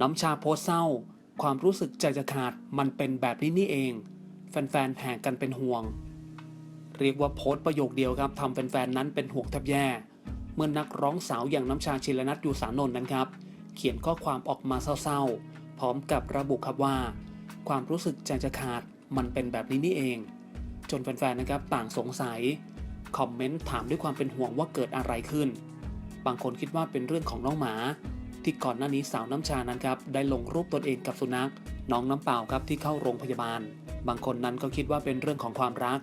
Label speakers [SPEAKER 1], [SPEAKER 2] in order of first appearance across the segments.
[SPEAKER 1] น้ำชาโพสเศร้า ความรู้สึกใจจะขาดมันเป็นแบบนี้นี่เอง แฟนๆแห่กันเป็นห่วง เรียกว่าโพสต์ประโยคเดียวครับทำแฟนๆนั้นเป็นห่วงแทบแย่ เมื่อนักร้องสาวอย่างน้ำชาชิลนัทอยู่สานนท์นั้นครับ เขียนข้อความออกมาเศร้าๆ พร้อมกับระบุครับว่า ความรู้สึกใจจะขาดมันเป็นแบบนี้นี่เอง จนแฟนๆนะครับต่างสงสัยคอมเมนต์ถามด้วยความเป็นห่วงว่าเกิดอะไรขึ้น บางคนคิดว่าเป็นเรื่องของน้องหมา ที่ก่อนหน้านี้สาวน้ำชานั้นครับได้ลงรูปตนเองกับสุนัขน้องน้ำเปล่าครับที่เข้าโรงพยาบาล บางคนนั้นก็คิดว่าเป็นเรื่องของความรัก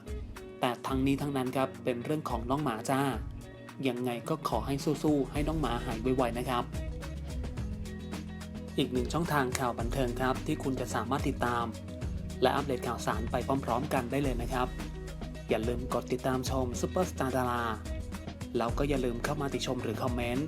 [SPEAKER 1] แต่ทั้งนี้ทั้งนั้นครับเป็นเรื่องของน้องหมาจ้า ยังไงก็ขอให้สู้ๆให้น้องหมาหายไวๆนะครับ อีกหนึ่งช่องทางข่าวบันเทิงครับ ที่คุณจะสามารถติดตาม และอัปเดตข่าวสารไปพร้อม ๆ กันได้เลยนะครับ อย่าลืมกดติดตามชมซุปเปอร์สตาร์ดาราแล้วก็อย่าลืมเข้ามาติชมหรือคอมเมนต์